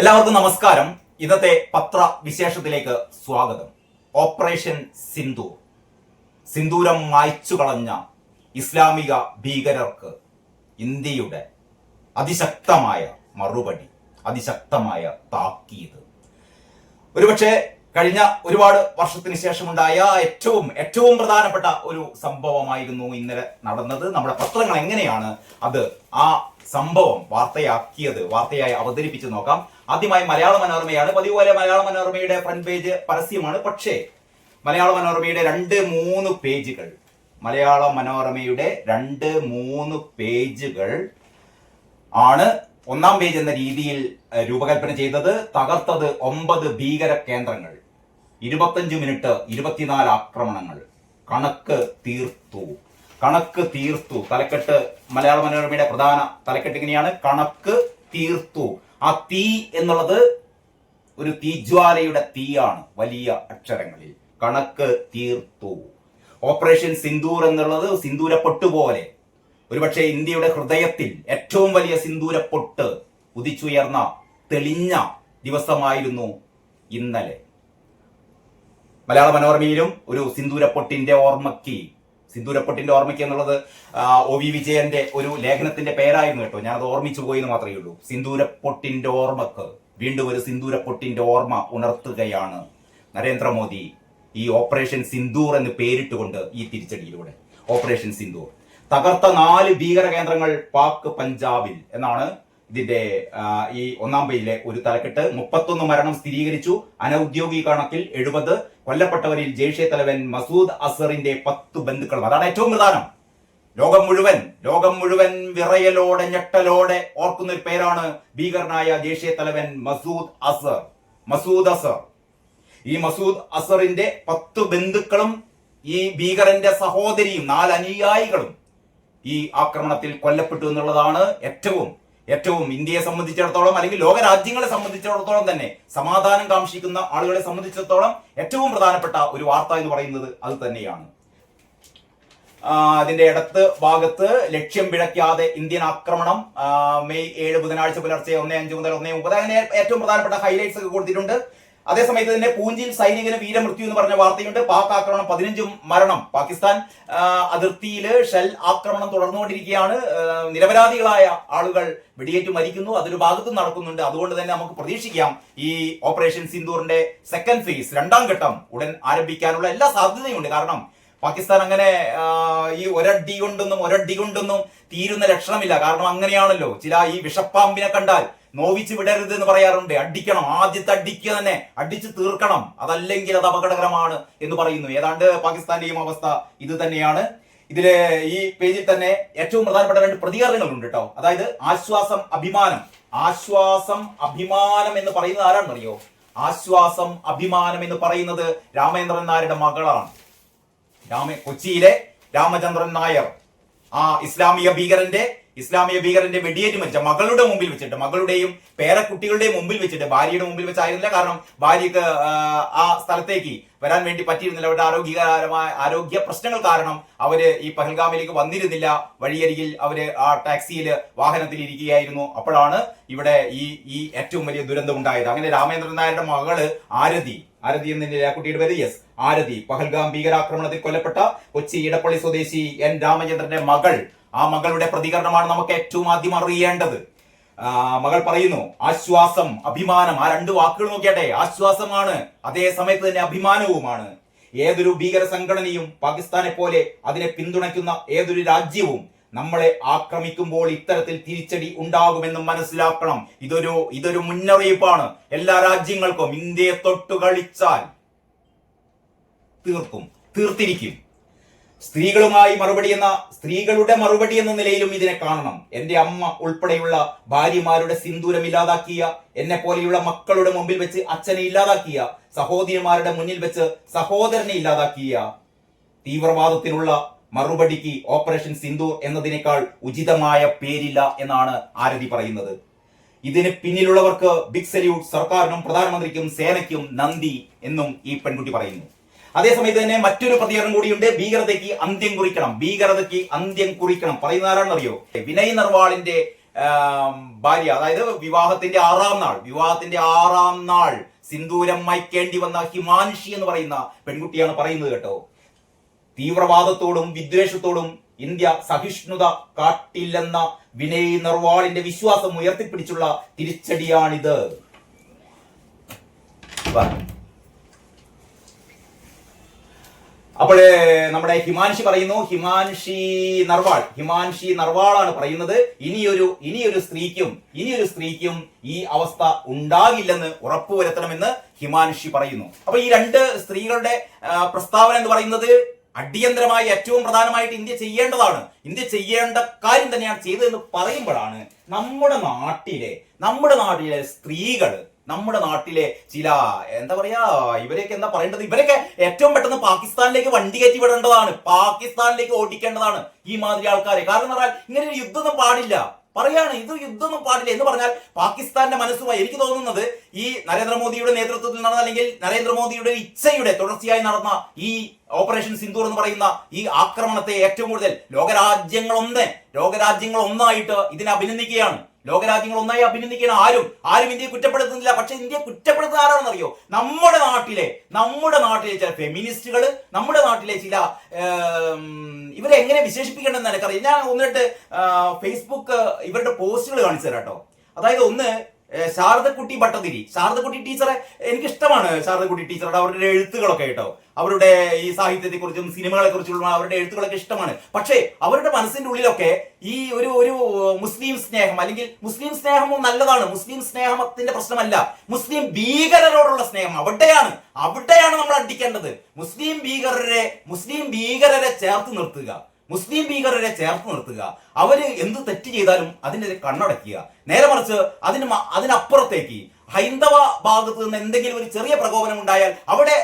എല്ലാവർക്കും നമസ്കാരം. ഇന്നത്തെ പത്ര വിശേഷത്തിലേക്ക് സ്വാഗതം. ഓപ്പറേഷൻ സിന്ദൂർ. സിന്ദൂരം മായ്ച്ചു കളഞ്ഞ ഇസ്ലാമിക ഭീകരർക്ക് ഇന്ത്യയുടെ അതിശക്തമായ മറുപടി അതിശക്തമായ താക്കീത്. ഒരുപക്ഷെ കഴിഞ്ഞ ഒരുപാട് വർഷത്തിന് ശേഷമുണ്ടായ ഏറ്റവും ഏറ്റവും പ്രധാനപ്പെട്ട ഒരു സംഭവമായിരുന്നു ഇന്നലെ നടന്നത്. നമ്മുടെ പത്രങ്ങൾ എങ്ങനെയാണ് അത് ആ സംഭവം വാർത്തയാക്കിയത് വാർത്തയായി അവതരിപ്പിച്ച് നോക്കാം. ആദ്യമായി മലയാള മനോരമയാണ്. പതിവ് പോലെ മലയാള മനോരമയുടെ ഫ്രണ്ട് പേജ് പരസ്യമാണ്. പക്ഷേ മലയാള മനോരമയുടെ രണ്ട് മൂന്ന് പേജുകൾ മലയാള മനോരമയുടെ രണ്ട് മൂന്ന് പേജുകൾ ആണ് ഒന്നാം പേജ് എന്ന രീതിയിൽ രൂപകൽപ്പന ചെയ്തത്. തകർത്തത് ഒമ്പത് ഭീകര കേന്ദ്രങ്ങൾ ഇരുപത്തഞ്ച് മിനിറ്റ് ഇരുപത്തിനാല് ആക്രമണങ്ങൾ. കണക്ക് തീർത്തു. കണക്ക് തീർത്തു. തലക്കെട്ട് മലയാള മനോരമയുടെ പ്രധാന തലക്കെട്ട് ഇങ്ങനെയാണ്. കണക്ക് തീർത്തു. ആ തീ എന്നുള്ളത് ഒരു തീജ്വാലയുടെ തീയാണ് വലിയ അക്ഷരങ്ങളിൽ. കണക്ക് തീർത്തു. ഓപ്പറേഷൻ സിന്ദൂർ എന്നുള്ളത് സിന്ദൂര പൊട്ട് പോലെ ഒരുപക്ഷെ ഇന്ത്യയുടെ ഹൃദയത്തിൽ ഏറ്റവും വലിയ സിന്ദൂര പൊട്ട് ഉദിച്ചുയർന്ന തെളിഞ്ഞ ദിവസമായിരുന്നു ഇന്നലെ. മലയാള മനോരമയിലും ഒരു സിന്ദൂരപ്പൊട്ടിന്റെ ഓർമ്മയ്ക്ക് സിന്ദൂരപ്പൊട്ടിന്റെ ഓർമ്മയ്ക്ക് എന്നുള്ളത് ഒ വി വിജയന്റെ ഒരു ലേഖനത്തിന്റെ പേരായിരുന്നു കേട്ടോ. ഞാനത് ഓർമ്മിച്ചു പോയി മാത്രമേ ഉള്ളൂ. സിന്ദൂരപ്പൊട്ടിന്റെ ഓർമ്മക്ക് വീണ്ടും ഒരു സിന്ദൂരപ്പൊട്ടിന്റെ ഓർമ്മ ഉണർത്തുകയാണ് നരേന്ദ്രമോദി ഈ ഓപ്പറേഷൻ സിന്ദൂർ എന്ന് പേരിട്ടുകൊണ്ട് ഈ തിരിച്ചടിയിലൂടെ. ഓപ്പറേഷൻ സിന്ദൂർ. തകർത്ത നാല് ഭീകര കേന്ദ്രങ്ങൾ പാക് പഞ്ചാബിൽ എന്നാണ് ഇതിന്റെ ഈ ഒന്നാം പേജിലെ ഒരു തലക്കെട്ട്. മുപ്പത്തൊന്ന് മരണം സ്ഥിരീകരിച്ചു. അനൌദ്യോഗിക കണക്കിൽ എഴുപത്. കൊല്ലപ്പെട്ടവരിൽ ജെയ്ഷെ തലവൻ മസൂദ് അസറിന്റെ പത്ത് ബന്ധുക്കളും. അതാണ് ഏറ്റവും പ്രധാനം. ലോകം മുഴുവൻ ലോകം മുഴുവൻ വിറയലോടെ ഞെട്ടലോടെ ഓർക്കുന്ന ഒരു പേരാണ് ഭീകരനായ ജെയ്ഷെ തലവൻ മസൂദ് അസർ. മസൂദ് അസർ. ഈ മസൂദ് അസറിന്റെ പത്ത് ബന്ധുക്കളും ഈ ഭീകരന്റെ സഹോദരിയും നാല് അനുയായികളും ഈ ആക്രമണത്തിൽ കൊല്ലപ്പെട്ടു എന്നുള്ളതാണ് ഏറ്റവും ഏറ്റവും ഇന്ത്യയെ സംബന്ധിച്ചിടത്തോളം അല്ലെങ്കിൽ ലോക രാജ്യങ്ങളെ സംബന്ധിച്ചിടത്തോളം തന്നെ സമാധാനം കാംക്ഷിക്കുന്ന ആളുകളെ സംബന്ധിച്ചിടത്തോളം ഏറ്റവും പ്രധാനപ്പെട്ട ഒരു വാർത്ത എന്ന് പറയുന്നത് അത് തന്നെയാണ്. അതിന്റെ ഇടത്ത് ഭാഗത്ത് ലക്ഷ്യം പിഴയ്ക്കാതെ ഇന്ത്യൻ ആക്രമണം മെയ് ഏഴ് ബുധനാഴ്ച പുലർച്ചെ ഒന്നേ അഞ്ച് മുതൽ ഒന്നേ മുപ്പത് അങ്ങനെ ഏറ്റവും പ്രധാനപ്പെട്ട ഹൈലൈറ്റ്സ് ഒക്കെ കൊടുത്തിട്ടുണ്ട്. അതേസമയത്ത് തന്നെ പൂഞ്ചിൽ സൈനികന് വീരമൃത്യു എന്ന് പറഞ്ഞ വാർത്തയുണ്ട്. പാക് ആക്രമണം പതിനഞ്ചും മരണം. പാകിസ്ഥാൻ അതിർത്തിയിൽ ഷെൽ ആക്രമണം തുടർന്നുകൊണ്ടിരിക്കുകയാണ്. നിരപരാധികളായ ആളുകൾ വെടിയേറ്റ് മരിക്കുന്നു. അതൊരു ഭാഗത്തും നടക്കുന്നുണ്ട്. അതുകൊണ്ട് തന്നെ നമുക്ക് പ്രതീക്ഷിക്കാം ഈ ഓപ്പറേഷൻ സിന്ദൂറിന്റെ സെക്കൻഡ് ഫേസ് രണ്ടാം ഘട്ടം ഉടൻ ആരംഭിക്കാനുള്ള എല്ലാ സാധ്യതയുണ്ട് കാരണം പാകിസ്ഥാൻ അങ്ങനെ ഈ ഒരടി കൊണ്ടൊന്നും ഒരടി കൊണ്ടൊന്നും തീരുന്ന ലക്ഷണമില്ല. കാരണം അങ്ങനെയാണല്ലോ ചില ഈ വിഷപ്പാമ്പിനെ കണ്ടാൽ. നോവിച്ച് വിടരുത് എന്ന് പറയാറുണ്ട്. അടിക്കണം ആദ്യത്തെ അടിക്കുക തന്നെ. അടിച്ച് തീർക്കണം. അതല്ലെങ്കിൽ അത് അപകടകരമാണ് എന്ന് പറയുന്നു. ഏതാണ്ട് പാകിസ്ഥാന്റെയും അവസ്ഥ ഇത് തന്നെയാണ്. ഇതിൽ ഈ പേജിൽ തന്നെ ഏറ്റവും പ്രധാനപ്പെട്ട രണ്ട് പ്രതികരണങ്ങളുണ്ട് കേട്ടോ. അതായത് ആശ്വാസം അഭിമാനം. ആശ്വാസം അഭിമാനം എന്ന് പറയുന്നത് ആരാണെന്നറിയോ? ആശ്വാസം അഭിമാനം എന്ന് പറയുന്നത് രാമചന്ദ്രൻ നായരുടെ മകളാണ്. രാമ കൊച്ചിയിലെ രാമചന്ദ്രൻ നായർ. ആ ഇസ്ലാമിക ഭീകരന്റെ ഇസ്ലാമിക ഭീകരന്റെ വെടിയേറ്റ് മരിച്ച മകളുടെ മുമ്പിൽ വെച്ചിട്ട് മകളുടെയും പേരക്കുട്ടികളുടെയും മുമ്പിൽ വെച്ചിട്ട് ഭാര്യയുടെ മുമ്പിൽ വെച്ചായിരുന്നില്ല. കാരണം ഭാര്യക്ക് ആ, സ്ഥലത്തേക്ക് വരാൻ വേണ്ടി പറ്റിയിരുന്നില്ല. അവരുടെ ആരോഗ്യകരമായ ആരോഗ്യ പ്രശ്നങ്ങൾ കാരണം അവർ ഈ പഹൽഗാമിലേക്ക് വന്നിരുന്നില്ല. വഴിയരികിൽ അവർ ആ ടാക്സിയിൽ വാഹനത്തിൽ ഇരിക്കുകയായിരുന്നു. അപ്പോഴാണ് ഇവിടെ ഈ ഈ ഏറ്റവും വലിയ ദുരന്തം ഉണ്ടായത്. അങ്ങനെ രാമേന്ദ്രൻ നായരുടെ മകൾ ആരതി ആരതി എന്ന കുട്ടിയുടെ പേര് യെസ്. ആരതി പഹൽഗാം ഭീകരാക്രമണത്തിൽ കൊല്ലപ്പെട്ട കൊച്ചി ഇടപ്പള്ളി സ്വദേശി എൻ രാമചന്ദ്രന്റെ മകൾ ആ മകളുടെ പ്രതികരണമാണ് നമുക്ക് ഏറ്റവും ആദ്യം അറിയേണ്ടത്. മകൾ പറയുന്നു ആശ്വാസം അഭിമാനം ആ രണ്ട് വാക്കുകൾ നോക്കിയാട്ടെ ആശ്വാസമാണ് അതേ സമയത്ത് തന്നെ അഭിമാനവുമാണ്. ഏതൊരു ഭീകര സംഘടനയും പാകിസ്ഥാനെ പോലെ അതിനെ പിന്തുണയ്ക്കുന്ന ഏതൊരു രാജ്യവും നമ്മളെ ആക്രമിക്കുമ്പോൾ ഇത്തരത്തിൽ തിരിച്ചടി ഉണ്ടാകുമെന്ന് മനസ്സിലാക്കണം. ഇതൊരു ഇതൊരു മുന്നറിയിപ്പാണ്. എല്ലാ രാജ്യങ്ങൾക്കും ഇന്ത്യയെ തൊട്ടു കളിച്ചാൽ തീർക്കും തീർത്തിരിക്കും. സ്ത്രീകളുമായി മറുപടി എന്ന സ്ത്രീകളുടെ മറുപടി എന്ന നിലയിലും ഇതിനെ കാണണം. എന്റെ അമ്മ ഉൾപ്പെടെയുള്ള ഭാര്യമാരുടെ സിന്ദൂരം ഇല്ലാതാക്കിയ എന്നെ പോലെയുള്ള മക്കളുടെ മുമ്പിൽ വെച്ച് അച്ഛനെ ഇല്ലാതാക്കിയ സഹോദരിമാരുടെ മുന്നിൽ വെച്ച് സഹോദരനെ ഇല്ലാതാക്കിയ തീവ്രവാദത്തിനുള്ള മറുപടിക്ക് ഓപ്പറേഷൻ സിന്ദൂർ എന്നതിനേക്കാൾ ഉചിതമായ പേരില്ല എന്നാണ് ആരതി പറയുന്നത്. ഇതിന് പിന്നിലുള്ളവർക്ക് ബിഗ് സല്യൂട്ട് സർക്കാരിനും പ്രധാനമന്ത്രിക്കും സേനയ്ക്കും നന്ദി എന്നും ഈ പെൺകുട്ടി പറയുന്നു. അതേസമയത്ത് തന്നെ മറ്റൊരു പ്രതികരണം കൂടിയുണ്ട് ഭീകരതയ്ക്ക് അന്ത്യം കുറിക്കണം ഭീകരതയ്ക്ക് അന്ത്യം കുറിക്കണം. പറയുന്ന ആരാണെന്നറിയോ വിനയ് നർവാളിന്റെ ഭാര്യ അതായത് വിവാഹത്തിന്റെ ആറാം നാൾ വിവാഹത്തിന്റെ ആറാം നാൾ സിന്ദൂരം മയക്കേണ്ടി വന്ന ഹിമാൻഷി എന്ന് പറയുന്ന പെൺകുട്ടിയാണ് പറയുന്നത് കേട്ടോ. തീവ്രവാദത്തോടും വിദ്വേഷത്തോടും ഇന്ത്യ സഹിഷ്ണുത കാട്ടില്ലെന്ന വിനയ് നർവാളിന്റെ വിശ്വാസം ഉയർത്തിപ്പിടിച്ചുള്ള തിരിച്ചടിയാണിത് വാ. അപ്പോൾ നമ്മുടെ ഹിമാൻഷി പറയുന്നു. ഹിമാൻഷി നർവാൾ. ഹിമാൻഷി നർവാളാണ് പറയുന്നത്. ഇനിയൊരു ഇനിയൊരു സ്ത്രീക്കും ഇനിയൊരു സ്ത്രീക്കും ഈ അവസ്ഥ ഉണ്ടാകില്ലെന്ന് ഉറപ്പുവരുത്തണമെന്ന് ഹിമാൻഷി പറയുന്നു. അപ്പൊ ഈ രണ്ട് സ്ത്രീകളുടെ പ്രസ്താവന എന്ന് പറയുന്നത് അടിയന്തരമായി ഏറ്റവും പ്രധാനമായിട്ട് ഇന്ത്യ ചെയ്യേണ്ടതാണ്. ഇന്ത്യ ചെയ്യേണ്ട കാര്യം തന്നെയാണ് ചെയ്തതെന്ന് പറയുമ്പോഴാണ് നമ്മുടെ നാട്ടിലെ നമ്മുടെ നാട്ടിലെ സ്ത്രീകൾ നമ്മുടെ നാട്ടിലെ ചില എന്താ പറയാ ഇവരെയൊക്കെ എന്താ പറയേണ്ടത്? ഇവരൊക്കെ ഏറ്റവും പെട്ടെന്ന് പാകിസ്ഥാനിലേക്ക് വണ്ടി കയറ്റി വിടേണ്ടതാണ്. പാകിസ്ഥാനിലേക്ക് ഓടിക്കേണ്ടതാണ് ഈ മാതിരി ആൾക്കാരെ. കാരണം പറഞ്ഞാൽ ഇങ്ങനെ ഒരു യുദ്ധമൊന്നും പാടില്ല. പറയാണ് ഇത് യുദ്ധമൊന്നും പാടില്ല എന്ന് പറഞ്ഞാൽ പാകിസ്ഥാന്റെ മനസ്സുമായി എനിക്ക് തോന്നുന്നത് ഈ നരേന്ദ്രമോദിയുടെ നേതൃത്വത്തിൽ നടന്ന അല്ലെങ്കിൽ നരേന്ദ്രമോദിയുടെ ഇച്ഛയുടെ തുടർച്ചയായി നടന്ന ഈ ഓപ്പറേഷൻ സിന്ദൂർ എന്ന് പറയുന്ന ഈ ആക്രമണത്തെ ഏറ്റവും കൂടുതൽ ലോകരാജ്യങ്ങൾ ഒന്ന് ലോകരാജ്യങ്ങൾ ഒന്നായിട്ട് ഇതിനെ അഭിനന്ദിക്കുകയാണ്. ലോകരാജ്യങ്ങൾ ഒന്നായി അഭിനന്ദിക്കണം ആരും ആരും ഇന്ത്യയെ കുറ്റപ്പെടുത്തുന്നില്ല. പക്ഷെ ഇന്ത്യയെ കുറ്റപ്പെടുത്തുന്ന ആരാണെന്നറിയോ? നമ്മുടെ നാട്ടിലെ നമ്മുടെ നാട്ടിലെ ചില ഫെമിനിസ്റ്റുകൾ നമ്മുടെ നാട്ടിലെ ചില ഇവരെ എങ്ങനെ വിശേഷിപ്പിക്കണമെന്ന് എനിക്കറിയാം ഞാൻ ഒന്നിട്ട് ഫേസ്ബുക്ക് ഇവരുടെ പോസ്റ്റുകൾ കാണിച്ചു തരാം കേട്ടോ അതായത് ഒന്ന് ശാരദക്കുട്ടി ഭട്ടതിരി. ശാരദക്കുട്ടി ടീച്ചറെ എനിക്കിഷ്ടമാണ് ശാരദക്കുട്ടി ടീച്ചറുടെ അവരുടെ എഴുത്തുകളൊക്കെ കേട്ടോ. അവരുടെ ഈ സാഹിത്യത്തെ കുറിച്ചും സിനിമകളെ കുറിച്ചുള്ള അവരുടെ എഴുത്തുകളൊക്കെ ഇഷ്ടമാണ്. പക്ഷേ അവരുടെ മനസ്സിന്റെ ഉള്ളിലൊക്കെ ഈ ഒരു ഒരു മുസ്ലിം സ്നേഹം അല്ലെങ്കിൽ മുസ്ലിം സ്നേഹമോ നല്ലതാണ്. മുസ്ലിം സ്നേഹത്തിന്റെ പ്രശ്നമല്ല. മുസ്ലിം ഭീകരരോടുള്ള സ്നേഹം അവിടെയാണ്. അവിടെയാണ് നമ്മൾ അടിക്കേണ്ടത്. മുസ്ലിം ഭീകരരെ മുസ്ലിം ഭീകരരെ ചേർത്ത് നിർത്തുക. മുസ്ലിം ഭീകരരെ ചേർത്ത് നിർത്തുക. അവർ എന്ത് തെറ്റ് ചെയ്താലും അതിനെതിരെ കണ്ണടക്കുക നേരെ മറിച്ച് അതിന് അതിനപ്പുറത്തേക്ക് ഹൈന്ദവ ഭാഗത്ത് നിന്ന് എന്തെങ്കിലും ഒരു ചെറിയ പ്രകോപനം ഉണ്ടായാൽ അവിടെ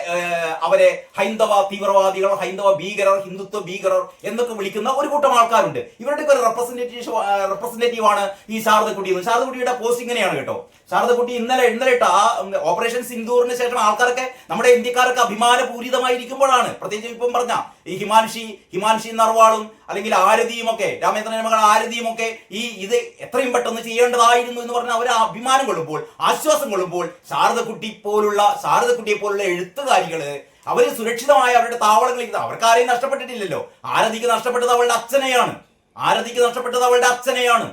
അവരെ ഹൈന്ദവ തീവ്രവാദികൾ ഹൈന്ദവ ഭീകരർ ഹിന്ദുത്വ ഭീകരർ എന്നൊക്കെ വിളിക്കുന്ന ഒരു കൂട്ടം ആൾക്കാരുണ്ട്. ഇവരുടെ ഒരു റെപ്രസെന്റേറ്റീവ് റെപ്രസെന്റേറ്റീവ് ആണ് ഈ ശാരദക്കുട്ടി എന്ന്. ശാരദക്കുട്ടിയുടെ പോസ്റ്റ് ഇങ്ങനെയാണ് കേട്ടോ. ശാരദക്കുട്ടി ഇന്നലെ ഇന്നലെ ഇട്ട ആ ഓപ്പറേഷൻ സിന്ദൂറിന് ശേഷം ആൾക്കാരൊക്കെ നമ്മുടെ ഇന്ത്യക്കാരൊക്കെ അഭിമാനപൂരിതമായിരിക്കുമ്പോഴാണ്. പ്രത്യേകിച്ച് ഇപ്പം പറഞ്ഞ ഈ ഹിമാൻഷി ഹിമാൻഷി നർവാളും അല്ലെങ്കിൽ ആരതിയും ഒക്കെ രാമേന്ദ്രന്റെ മകൾ ആരതിയും ഒക്കെ ഈ ഇത് എത്രയും പെട്ടെന്ന് ചെയ്യേണ്ടതായിരുന്നു എന്ന് പറഞ്ഞാൽ അവർ അഭിമാനം കൊള്ളുമ്പോൾ ആശ്വാസം കൊള്ളുമ്പോൾ ശാരദക്കുട്ടി പോലുള്ള ശാരദക്കുട്ടിയെ പോലുള്ള എഴുത്തുകാരികൾ അവർ സുരക്ഷിതമായ അവരുടെ താവളങ്ങളിൽ അവർക്ക് ആരെയും നഷ്ടപ്പെട്ടിട്ടില്ലല്ലോ. ആരതിക്ക് നഷ്ടപ്പെട്ടത് അവളുടെ അച്ഛനെയാണ്. ആരതിക്ക് നഷ്ടപ്പെട്ടത് അവളുടെ അച്ഛനെയാണ്.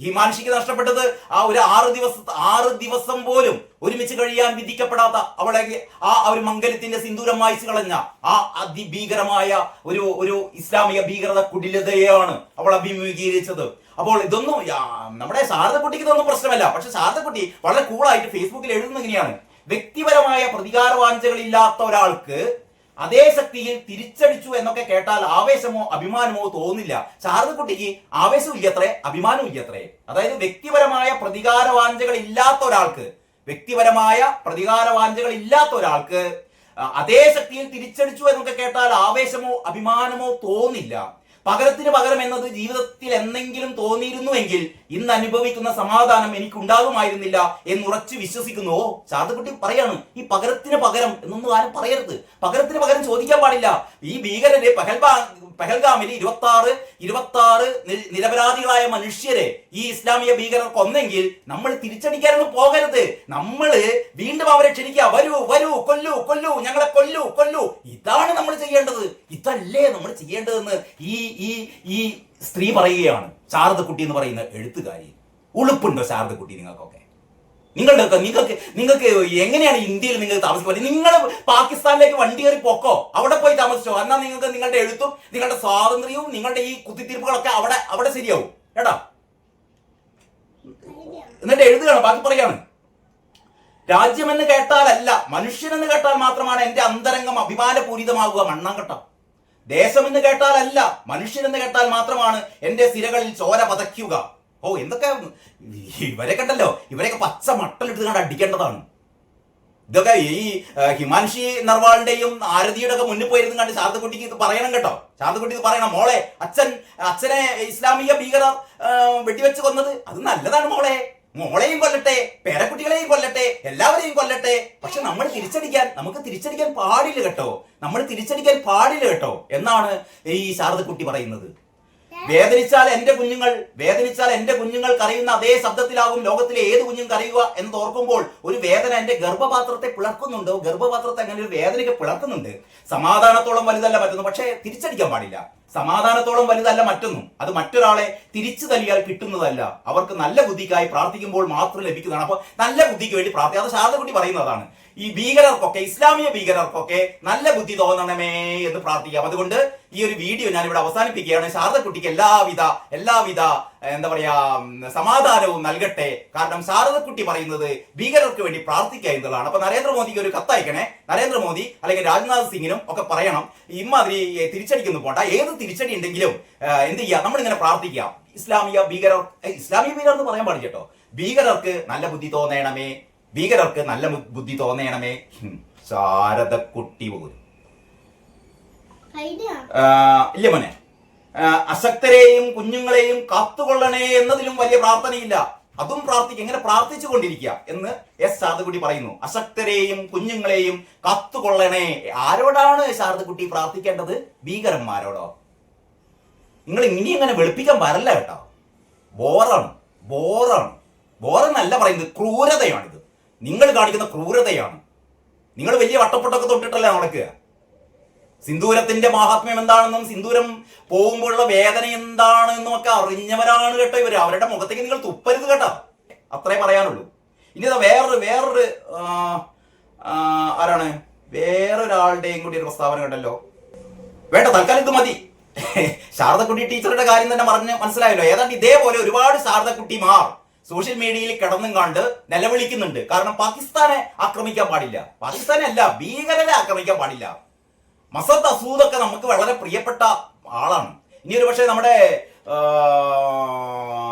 ഹിമാൻഷിക്ക് നഷ്ടപ്പെട്ടത് ആ ഒരു ആറ് ദിവസം ആറ് ദിവസം പോലും ഒരുമിച്ച് കഴിയാൻ വിധിക്കപ്പെടാത്ത അവളെ ആ ഒരു മംഗലത്തിന്റെ സിന്ദൂരം വായിച്ചു കളഞ്ഞ ആ അതിഭീകരമായ ഒരു ഒരു ഇസ്ലാമിക ഭീകരത കുടിലതയാണ് അവൾ അഭിമുഖീകരിച്ചത്. അപ്പോൾ ഇതൊന്നും നമ്മുടെ ശാരദക്കുട്ടിക്ക് ഇതൊന്നും പ്രശ്നമല്ല. പക്ഷെ ശാരദക്കുട്ടി വളരെ കൂളായിട്ട് ഫേസ്ബുക്കിൽ എഴുതുന്ന ഇങ്ങനെയാണ്. വ്യക്തിപരമായ പ്രതികാരവാഞ്ചകളില്ലാത്ത ഒരാൾക്ക് അതേ ശക്തിയിൽ തിരിച്ചടിച്ചു എന്നൊക്കെ കേട്ടാൽ ആവേശമോ അഭിമാനമോ തോന്നില്ല. ശാരദക്കുട്ടിക്ക് ആവേശം ഇല്ലത്രേ അഭിമാനവും ഇല്ലത്രേ അതായത് വ്യക്തിപരമായ പ്രതികാരവാഞ്ചകൾ ഇല്ലാത്ത ഒരാൾക്ക് വ്യക്തിപരമായ പ്രതികാരവാഞ്ചകൾ ഇല്ലാത്ത ഒരാൾക്ക് അതേ ശക്തിയിൽ തിരിച്ചടിച്ചു എന്നൊക്കെ കേട്ടാൽ ആവേശമോ അഭിമാനമോ തോന്നില്ല. പകരത്തിന് പകരം എന്നത് ജീവിതത്തിൽ എന്തെങ്കിലും തോന്നിയിരുന്നുവെങ്കിൽ ഇന്ന് അനുഭവിക്കുന്ന സമാധാനം എനിക്ക് ഉണ്ടാകുമായിരുന്നില്ല എന്ന് ഉറച്ചു വിശ്വസിക്കുന്നു. ഓ ശാരദക്കുട്ടി പറയാണ് ഈ പകരത്തിന് പകരം എന്നൊന്നും ആരും പറയരുത്. പകരത്തിന് പകരം ചോദിക്കാൻ പാടില്ല. ഈ ഭീകരരെ പഹൽബാ പെഹൽഗാമിൽ ഇരുപത്തി ആറ് ഇരുപത്തി ആറ് നിരപരാധികളായ മനുഷ്യരെ ഈ ഇസ്ലാമിക ഭീകരർ കൊന്നെങ്കിൽ നമ്മൾ തിരിച്ചടിക്കാനൊന്നും പോകരുത്. നമ്മൾ വീണ്ടും അവരെ ക്ഷണിക്കുക. വരൂ വരൂ കൊല്ലു കൊല്ലൂ ഞങ്ങളെ കൊല്ലു കൊല്ലു. ഇതാണ് നമ്മൾ ചെയ്യേണ്ടത്. ഇതല്ലേ നമ്മൾ ചെയ്യേണ്ടതെന്ന് ഈ ഈ ഈ സ്ത്രീ പറയുകയാണ് ശാരദക്കുട്ടി എന്ന് പറയുന്ന എഴുത്തുകാരി. ഉളുപ്പുണ്ടോ ശാരദക്കുട്ടി നിങ്ങൾക്കൊക്കെ? നിങ്ങളുടെ നിങ്ങൾക്ക് നിങ്ങൾക്ക് എങ്ങനെയാണ് ഇന്ത്യയിൽ നിങ്ങൾ താമസിക്കാൻ പറ്റും നിങ്ങൾ പാകിസ്ഥാനിലേക്ക് വണ്ടി കയറി പോക്കോ? അവിടെ പോയി താമസിച്ചോ? എന്നാൽ നിങ്ങൾക്ക് നിങ്ങളുടെ എഴുത്തും നിങ്ങളുടെ സ്വാതന്ത്ര്യവും നിങ്ങളുടെ ഈ കുത്തിത്തിരിപ്പുകളൊക്കെ അവിടെ അവിടെ ശരിയാവും. കേട്ടോ? എന്നിട്ട് എഴുതുകയാണ് ബാക്കി പറയാണ്. രാജ്യമെന്ന് കേട്ടാലല്ല മനുഷ്യനെന്ന് കേട്ടാൽ മാത്രമാണ് എന്റെ അന്തരംഗം അഭിമാനപൂരിതമാകുക മണ്ണാങ്കട്ട. ദേശമെന്ന് കേട്ടാലല്ല മനുഷ്യനെന്ന് കേട്ടാൽ മാത്രമാണ് എന്റെ സിരകളിൽ ചോര പതയ്ക്കുക. ഓ എന്തൊക്കെ ഇവരെ കണ്ടല്ലോ? ഇവരെയൊക്കെ പച്ച മട്ടലെടുത്ത് കണ്ട് അടിക്കേണ്ടതാണ്. ഇതൊക്കെ ഈ ഹിമാൻഷി നർവാളിന്റെയും ആരതിയുടെ ഒക്കെ മുന്നിൽ പോയിരുന്നു കണ്ട് ശാന്തകുട്ടിക്ക് ഇത് പറയണം കേട്ടോ. ശാന്തകുട്ടി ഇത് പറയണം മോളെ അച്ഛൻ അച്ഛനെ ഇസ്ലാമിക ഭീകരർ വെടിവെച്ച് കൊന്നത്? അത് നല്ലതാണ് മോളെ. മോളെയും കൊല്ലട്ടെ പേരക്കുട്ടികളെയും കൊല്ലട്ടെ എല്ലാവരെയും കൊല്ലട്ടെ. പക്ഷെ നമ്മൾ തിരിച്ചടിക്കാൻ നമുക്ക് തിരിച്ചടിക്കാൻ പാടില്ല കേട്ടോ. നമ്മൾ തിരിച്ചടിക്കാൻ പാടില്ല കേട്ടോ. എന്നാണ് ഈ ശാരദക്കുട്ടി പറയുന്നത്. വേദനിച്ചാൽ എന്റെ കുഞ്ഞുങ്ങൾ വേദനിച്ചാൽ എന്റെ കുഞ്ഞുങ്ങൾ കരയുന്ന അതേ ശബ്ദത്തിലാകും ലോകത്തിലെ ഏത് കുഞ്ഞും കരയുക എന്ന് ഓർക്കുമ്പോൾ ഒരു വേദന എന്റെ ഗർഭപാത്രത്തെ പിളർക്കുന്നുണ്ടോ? ഗർഭപാത്രത്തെ അങ്ങനെ ഒരു വേദനയ്ക്ക് പിളർക്കുന്നുണ്ട്. സമാധാനത്തോളം വലുതല്ല പറ്റുന്നു. പക്ഷേ തിരിച്ചടിക്കാൻ പാടില്ല. സമാധാനത്തോളം വലുതല്ല മറ്റൊന്നും. അത് മറ്റൊരാളെ തിരിച്ചു തല്ലിയാൽ കിട്ടുന്നതല്ല. അവർക്ക് നല്ല ബുദ്ധിക്കായി പ്രാർത്ഥിക്കുമ്പോൾ മാത്രം ലഭിക്കുന്നതാണ്. അപ്പോൾ നല്ല ബുദ്ധിക്ക് വേണ്ടി പ്രാർത്ഥിക്കുക. അത് ശാരദക്കുട്ടി പറയുന്നതാണ്. ഈ ഭീകരർക്കൊക്കെ ഇസ്ലാമിക ഭീകരർക്കൊക്കെ നല്ല ബുദ്ധി തോന്നണമേ എന്ന് പ്രാർത്ഥിക്കാം. അതുകൊണ്ട് ഈ ഒരു വീഡിയോ ഞാൻ ഇവിടെ അവസാനിപ്പിക്കുകയാണ്. ശാരദക്കുട്ടിക്ക് എല്ലാവിധ എല്ലാവിധ എന്താ പറയാ സമാധാനവും നൽകട്ടെ. കാരണം ശാരദക്കുട്ടി പറയുന്നത് ഭീകരർക്ക് വേണ്ടി പ്രാർത്ഥിക്കുക എന്നുള്ളതാണ്. അപ്പൊ നരേന്ദ്രമോദിക്ക് ഒരു കത്തയക്കണേ. നരേന്ദ്രമോദി അല്ലെങ്കിൽ രാജ്നാഥ് സിംഗിനും ഒക്കെ പറയണം. ഇമാതിരി ഏ, തിരിച്ചടിക്കുന്നു പോട്ടെ ഏത് തിരിച്ചടി ഉണ്ടെങ്കിലും എന്ത് ചെയ്യുക നമ്മളിങ്ങനെ പ്രാർത്ഥിക്കുക ഇസ്ലാമിക ഭീകരർ ഇസ്ലാമിക ഭീകരർ എന്ന് പറയാൻ പാടില്ല കേട്ടോ. ഭീകരർക്ക് നല്ല ബുദ്ധി തോന്നണമേ ഭീകരർക്ക് നല്ല ബുദ്ധി തോന്നണമേ. ശാരദക്കുട്ടി പോലും. ഇല്ല മോനെ. അശക്തരെയും കുഞ്ഞുങ്ങളെയും കാത്തുകൊള്ളണേ എന്നതിലും വലിയ പ്രാർത്ഥനയില്ല. അതും പ്രാർത്ഥിക്കുക എങ്ങനെ പ്രാർത്ഥിച്ചു കൊണ്ടിരിക്കുക എന്ന് എസ് ശാരദക്കുട്ടി പറയുന്നു. അശക്തരെയും കുഞ്ഞുങ്ങളെയും കാത്തുകൊള്ളണേ. ആരോടാണ് ശാരദക്കുട്ടി പ്രാർത്ഥിക്കേണ്ടത്? ഭീകരന്മാരോടോ? നിങ്ങൾ ഇനി ഇങ്ങനെ വെളുപ്പിക്കാൻ വരല്ല കേട്ടോ. ബോറാണ് ബോറാണ് ബോറെന്നല്ല പറയുന്നത് ക്രൂരതയാണിത്. നിങ്ങൾ കാണിക്കുന്ന ക്രൂരതയാണ്. നിങ്ങൾ വലിയ വട്ടപ്പൊട്ടൊക്കെ തൊട്ടിട്ടല്ലേ നടക്കുക? സിന്ദൂരത്തിന്റെ മഹാത്മ്യം എന്താണെന്നും സിന്ദൂരം പോകുമ്പോഴുള്ള വേദന എന്താണെന്നും ഒക്കെ അറിഞ്ഞവരാണ് കേട്ടോ ഇവർ അവരുടെ മുഖത്തേക്ക് നിങ്ങൾ തുപ്പരുത് കേട്ടോ. അത്രേ പറയാനുള്ളൂ. ഇനി ഇതാ വേറൊരു വേറൊരു ആരാണ്? വേറൊരാളുടെയും കൂടി ഒരു പ്രസ്താവന കേട്ടല്ലോ വേണ്ട തൽക്കാലം ഇത് മതി. ശാരദക്കുട്ടി ടീച്ചറുടെ കാര്യം തന്നെ പറഞ്ഞ് മനസ്സിലായല്ലോ. ഏതാണ്ട് ഇതേപോലെ ഒരുപാട് ശാരദക്കുട്ടിമാർ സോഷ്യൽ മീഡിയയിൽ കിടന്നും കണ്ട് നിലവിളിക്കുന്നുണ്ട്. കാരണം പാകിസ്ഥാനെ ആക്രമിക്കാൻ പാടില്ല. പാകിസ്ഥാനെ അല്ല ഭീകരരെ ആക്രമിക്കാൻ പാടില്ല. മസദ് അസൂദൊക്കെ നമുക്ക് വളരെ പ്രിയപ്പെട്ട ആളാണ്. ഇനി ഒരു പക്ഷേ നമ്മുടെ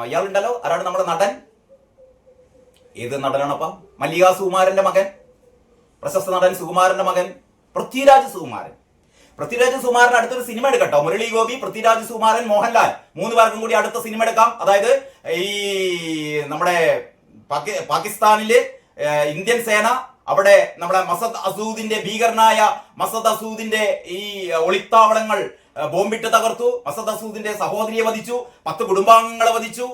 ഇയാളുണ്ടല്ലോ. ആരാണ് നമ്മുടെ നടൻ? ഏത് നടനാണപ്പ മല്ലിക സുകുമാരന്റെ മകൻ. പ്രശസ്ത നടൻ സുകുമാരന്റെ മകൻ. പൃഥ്വിരാജ് സുകുമാരൻ. പൃഥ്വിരാജ് സുമാറിന് അടുത്തൊരു സിനിമ എടുക്കട്ടോ. മുരളി ഗോപി പൃഥ്വിരാജ് സുമാരൻ മോഹൻലാൽ മൂന്ന് പേർക്കും കൂടി അടുത്ത സിനിമ എടുക്കാം. അതായത് ഈ നമ്മുടെ പാകിസ്ഥാനിലെ ഇന്ത്യൻ സേന അവിടെ നമ്മുടെ മസദ് അസൂദിന്റെ ഭീകരനായ മസദ് അസൂദിന്റെ ഈ ഒളിത്താവളങ്ങൾ ബോംബിട്ട് തകർത്തു. മസദ് അസൂദിന്റെ സഹോദരിയെ വധിച്ചു പത്ത് കുടുംബാംഗങ്ങളെ വധിച്ചു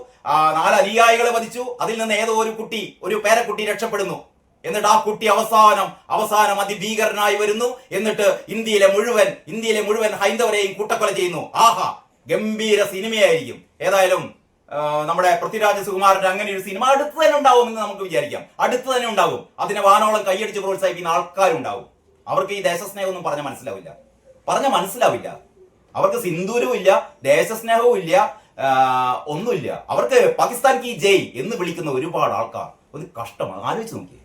നാല് അനുയായികളെ വധിച്ചു. അതിൽ നിന്ന് ഏതോ ഒരു കുട്ടി ഒരു പേരക്കുട്ടി രക്ഷപ്പെടുന്നു. എന്നിട്ട് ആ കുട്ടി അവസാനം അവസാനം അതിഭീകരനായി വരുന്നു. എന്നിട്ട് ഇന്ത്യയിലെ മുഴുവൻ ഇന്ത്യയിലെ മുഴുവൻ ഹൈന്ദവരെയും കൂട്ടക്കൊല ചെയ്യുന്നു. ആഹാ ഗംഭീര സിനിമയായിരിക്കും. ഏതായാലും നമ്മുടെ പൃഥ്വിരാജ് സുകുമാരന്റെ അങ്ങനെ ഒരു സിനിമ അടുത്ത് തന്നെ ഉണ്ടാവും എന്ന് നമുക്ക് വിചാരിക്കാം. അടുത്ത് തന്നെ ഉണ്ടാവും. അതിനെ വാനോളം കൈയടിച്ച് പ്രോത്സാഹിപ്പിക്കുന്ന ആൾക്കാരുണ്ടാവും. അവർക്ക് ഈ ദേശസ്നേഹമൊന്നും പറഞ്ഞ മനസ്സിലാവില്ല. പറഞ്ഞ മനസ്സിലാവില്ല. അവർക്ക് സിന്ദൂരവും ഇല്ല ദേശസ്നേഹവും ഇല്ല ഒന്നുമില്ല. അവർക്ക് പാകിസ്ഥാൻ കി ജയ് എന്ന് വിളിക്കുന്ന ഒരുപാട് ആൾക്കാർ. ഒരു കഷ്ടമാണ്. ആലോചിച്ച് നോക്കിയേ.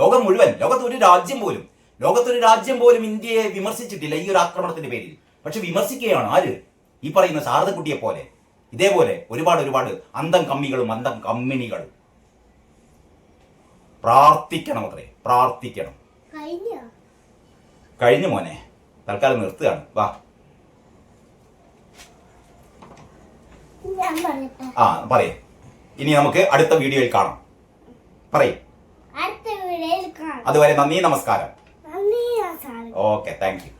ലോകം മുഴുവൻ ലോകത്തൊരു രാജ്യം പോലും ലോകത്തൊരു രാജ്യം പോലും ഇന്ത്യയെ വിമർശിച്ചിട്ടില്ല ഈ ഒരു ആക്രമണത്തിന്റെ പേരിൽ. പക്ഷെ വിമർശിക്കുകയാണ് ആര്? ഈ പറയുന്ന ശാരദക്കുട്ടിയെ പോലെ ഇതേപോലെ ഒരുപാട് ഒരുപാട് അന്തം കമ്മികളും അന്തം കമ്മിണികളും. പ്രാർത്ഥിക്കണം അത്രേ പ്രാർത്ഥിക്കണം. കഴിഞ്ഞ? മോനെ തൽക്കാലം നിർത്തുകയാണ്. വാ. ആ പറയേ. ഇനി നമുക്ക് അടുത്ത വീഡിയോയിൽ കാണാം. പറയേ. അതുവരെ നന്ദി നമസ്കാരം. നന്ദി നമസ്കാരം. Okay thank you